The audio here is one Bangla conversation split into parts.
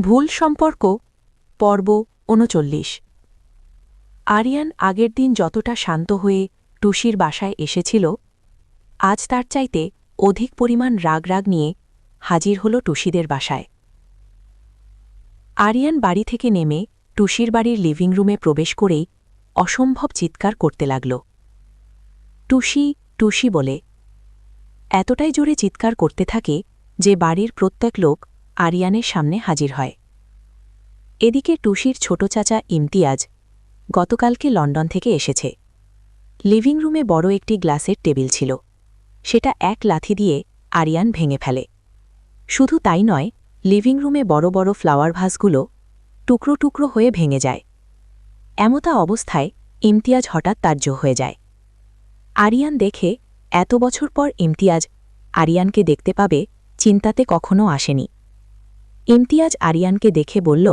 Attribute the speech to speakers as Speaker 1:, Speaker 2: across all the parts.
Speaker 1: ভুল সম্পর্ক, পর্ব উনচল্লিশ আরিয়ান আগের দিন যতটা শান্ত হয়ে টুসির বাসায় এসেছিল, আজ তার চাইতে অধিক পরিমাণ রাগ রাগ নিয়ে হাজির হল টুসিদের বাসায়। আরিয়ান বাড়ি থেকে নেমে টুসির বাড়ির লিভিং রুমে প্রবেশ করেই অসম্ভব চিৎকার করতে লাগল। টুসি টুসি বলে, এতটাই জোরে চিৎকার করতে থাকে যে বাড়ির প্রত্যেক লোক আরিয়ানের সামনে হাজির হয়। এদিকে টুসির ছোট চাচা ইমতিয়াজ গতকালকে লন্ডন থেকে এসেছে। লিভিং রুমে বড় একটি গ্লাসের টেবিল ছিল। সেটা এক লাথি দিয়ে আরিয়ান ভেঙে ফেলে। শুধু তাই নয়, লিভিং রুমে বড় বড় ফ্লাওয়ার ভাসগুলো টুকরো টুকরো হয়ে ভেঙে যায়। এমতা অবস্থায় ইমতিয়াজ হঠাৎ তার্য হয়ে যায়। আরিয়ান দেখে এত বছর পর ইমতিয়াজ আরিয়ানকে দেখতে পাবে, চিন্তাতে কখনো আসেনি। ইমতিয়াজ আরিয়ানকে দেখে বলল,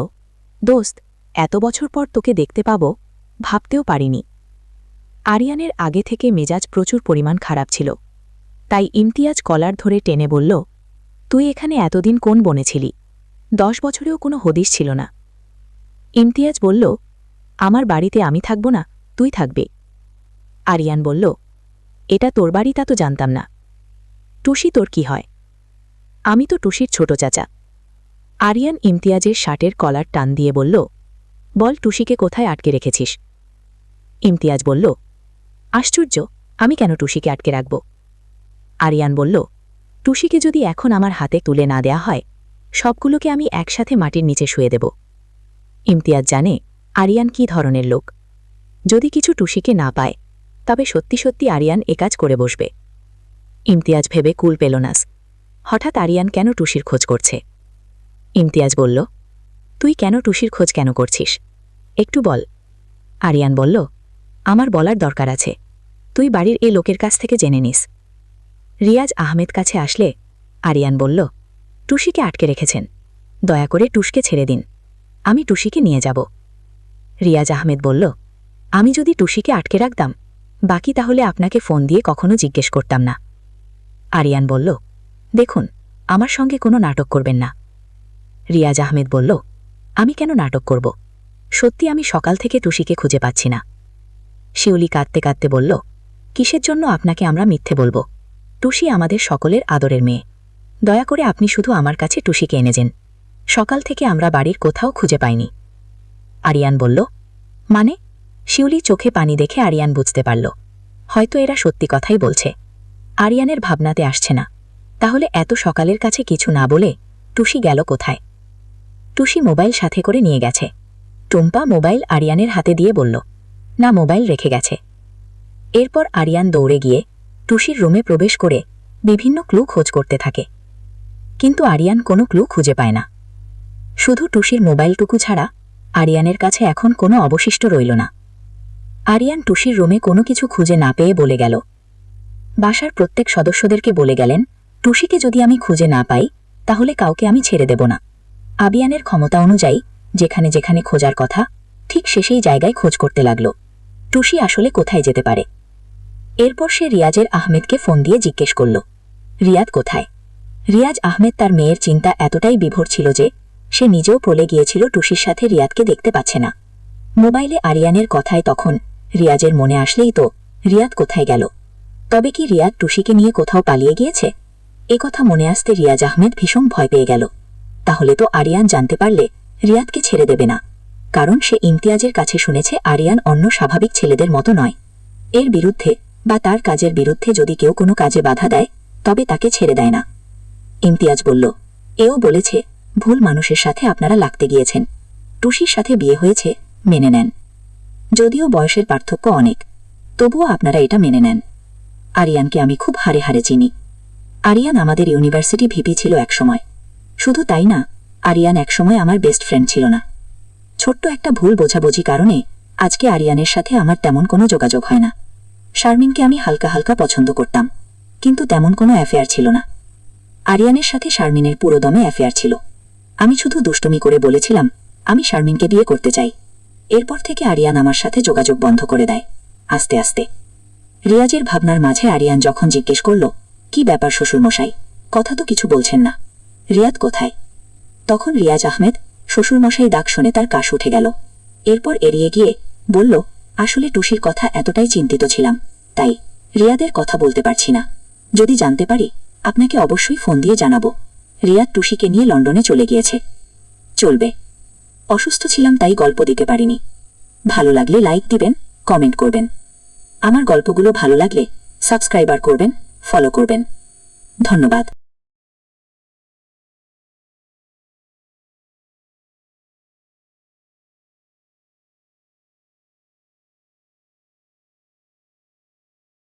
Speaker 1: দোস্ত, এত বছর পর তোকে দেখতে পাব, ভাবতেও পারিনি। আরিয়ানের আগে থেকে মেজাজ প্রচুর পরিমাণ খারাপ ছিল। তাই ইমতিয়াজ কলার ধরে টেনে বলল, তুই এখানে এতদিন কোন বনেছিলি দশ বছরেও কোনো হদিশ ছিল না। ইমতিয়াজ বলল, আমার বাড়িতে আমি থাকব না, তুই থাকবে। আরিয়ান বলল, এটা তোর বাড়ি তা তো জানতাম না। টুসি তোর কি হয়? আমি তো টুসির ছোট চাচা। আরিয়ান ইমতিয়াজের শার্টের কলার টান দিয়ে বলল, বল টুসিকে কোথায় আটকে রেখেছিস? ইমতিয়াজ বলল, আশ্চর্য, আমি কেন টুসিকে আটকে রাখব? আরিয়ান বলল, টুসিকে যদি এখন আমার হাতে তুলে না দেয়া হয়, সবগুলোকে আমি একসাথে মাটির নিচে শুয়ে দেব। ইমতিয়াজ জানে, আরিয়ান কি ধরনের লোক। যদি কিছু টুসিকে না পায়, তবে সত্যি সত্যি আরিয়ান একাজ করে বসবে। ইমতিয়াজ ভেবে কুল পেল নাস হঠাৎ আরিয়ান কেন টুসির খোঁজ করছে? ইমতিয়াজ বলল, তুই কেন টুসির খোঁজ কেন করছিস? একটু বল। আরিয়ান বলল, আমার বলার দরকার আছে। তুই বাড়ির এ লোকের কাছ থেকে জেনে নিস। রিয়াজ আহমেদ কাছে আসলে আরিয়ান বলল, টুসিকে আটকে রেখেছেন। দয়া করে টুসকে ছেড়ে দিন। আমি টুসিকে নিয়ে যাব। রিয়াজ আহমেদ বলল, আমি যদি টুসিকে আটকে রাখতাম, বাকি তাহলে আপনাকে ফোন দিয়ে কখনো জিজ্ঞেস করতাম না। আরিয়ান বলল, দেখুন, আমার সঙ্গে কোনো নাটক করবেন না। রিয়াজ আহমেদ বলল, আমি কেন নাটক করব? সত্যি আমি সকাল থেকে টুসিকে খুঁজে পাচ্ছি না। শিউলি কাঁদতে কাঁদতে বলল, কিসের জন্য আপনাকে আমরা মিথ্যে বলব? টুসি আমাদের সকলের আদরের মেয়ে। দয়া করে আপনি শুধু আমার কাছে টুসিকে এনে যেন সকাল থেকে আমরা বাড়ির কোথাও খুঁজে পাইনি। আরিয়ান বলল মানে? শিউলি চোখে পানি দেখে আরিয়ান বুঝতে পারল, হয়তো এরা সত্যি কথাই বলছে। আরিয়ানের ভাবনাতে আসছে না। তাহলে এত সকালের কাছে কিছু না বলে টুসি গেল কোথায়? টুসি মোবাইল সাথে করে নিয়ে গেছে। টুম্পা মোবাইল আরিয়ানের হাতে দিয়ে বলল, না, মোবাইল রেখে গেছে। এরপর আরিয়ান দৌড়ে গিয়ে টুসির রুমে প্রবেশ করে বিভিন্ন ক্লু খোঁজ করতে থাকে। কিন্তু আরিয়ান কোনো ক্লু খুঁজে পায় না। শুধু টুসির মোবাইলটুকু ছাড়া আরিয়ানের কাছে এখন কোনো অবশিষ্ট রইল না। আরিয়ান টুসির রুমে কোনো কিছু খুঁজে না পেয়ে বলে গেল, বাসার প্রত্যেক সদস্যদেরকে বলে গেলেন, টুসিকে যদি আমি খুঁজে না পাই, তাহলে কাউকে আমি ছেড়ে দেব না। আবিয়ানের ক্ষমতা অনুযায়ী, যেখানে যেখানে খোঁজার কথা, ঠিক শেষেই জায়গায় খোঁজ করতে লাগল। টুসি আসলে কোথায় যেতে পারে? এরপর সে রিয়াজের আহমেদকে ফোন দিয়ে জিজ্ঞেস করল রিয়াদ কোথায়? রিয়াজ আহমেদ তার মেয়ের চিন্তা এতটাই বিভোর ছিল যে, সে নিজেও পলে গিয়েছিল টুসির সাথে রিয়াদকে দেখতে পাচ্ছে না। মোবাইলে আরিয়ানের কথায় তখন রিয়াজের মনে আসলেই তো রিয়াদ কোথায় গেল? তবে কি রিয়াদ টুসিকে নিয়ে কোথাও পালিয়ে গিয়েছে? কথা মনে আসতে রিয়াজ আহমেদ ভীষণ ভয় পেয়ে গেল। তাহলে তো আরিয়ান জানতে পারলে রিয়াদকে ছেড়ে দেবে না। কারণ সে ইমতিয়াজের কাছে শুনেছে আরিয়ান অন্য স্বাভাবিক ছেলেদের মতো নয়। এর বিরুদ্ধে বা তার কাজের বিরুদ্ধে যদি কেউ কোনো কাজে বাধা দেয়, তবে তাকে ছেড়ে দেয় না। ইমতিয়াজ বলল, এও বলেছে, ভুল মানুষের সাথে আপনারা লাগতে গিয়েছেন। টুসির সাথে বিয়ে হয়েছে, মেনে নেন। যদিও বয়সের পার্থক্য অনেক, তবুও আপনারা এটা মেনে নেন। আরিয়ানকে আমি খুব হারে হারে চিনি। আরিয়ান আমাদের ইউনিভার্সিটি ভিপি ছিল একসময়। শুধু তাই না, আরিয়ান একসময় আমার বেস্ট ফ্রেন্ড ছিল না। ছোট্ট একটা ভুল বোঝাবুঝি কারণে আজকে আরিয়ানের সাথে আমার তেমন কোনো যোগাযোগ হয় না। শারমিনকে আমি হালকা হালকা পছন্দ করতাম, কিন্তু তেমন কোনো অ্যাফেয়ার ছিল না। আরিয়ানের সাথে শারমিনের পুরোদমে অ্যাফেয়ার ছিল। আমি শুধু দুষ্টমি করে বলেছিলাম, আমি শারমিনকে বিয়ে করতে চাই। এরপর থেকে আরিয়ান আমার সাথে যোগাযোগ বন্ধ করে দেয়, আস্তে আস্তে। রিয়াজের ভাবনার মাঝে আরিয়ান যখন জিজ্ঞেস করল, কি ব্যাপার শ্বশুরমশাই? কথা তো কিছু বলছেন না। রিয়াদ কোথায়? তখন রিয়াজ আহমেদ
Speaker 2: শ্বশুরমশাই ডাক শুনে তার কাশ উঠে গেল। এরপর এড়িয়ে গিয়ে বলল, আসলে টুসির কথা এতটাই চিন্তিত ছিলাম, তাই রিয়াদের কথা বলতে পারছি না। যদি জানতে পারি, আপনাকে অবশ্যই ফোন দিয়ে জানাব। রিয়াদ টুসিকে নিয়ে লন্ডনে চলে গিয়েছে। চলবে। অসুস্থ ছিলাম, তাই গল্প দিতে পারিনি। ভালো লাগলে লাইক দিবেন, কমেন্ট করবেন। আমার গল্পগুলো ভালো লাগলে সাবস্ক্রাইবার করবেন, ফলো করবেন। ধন্যবাদ।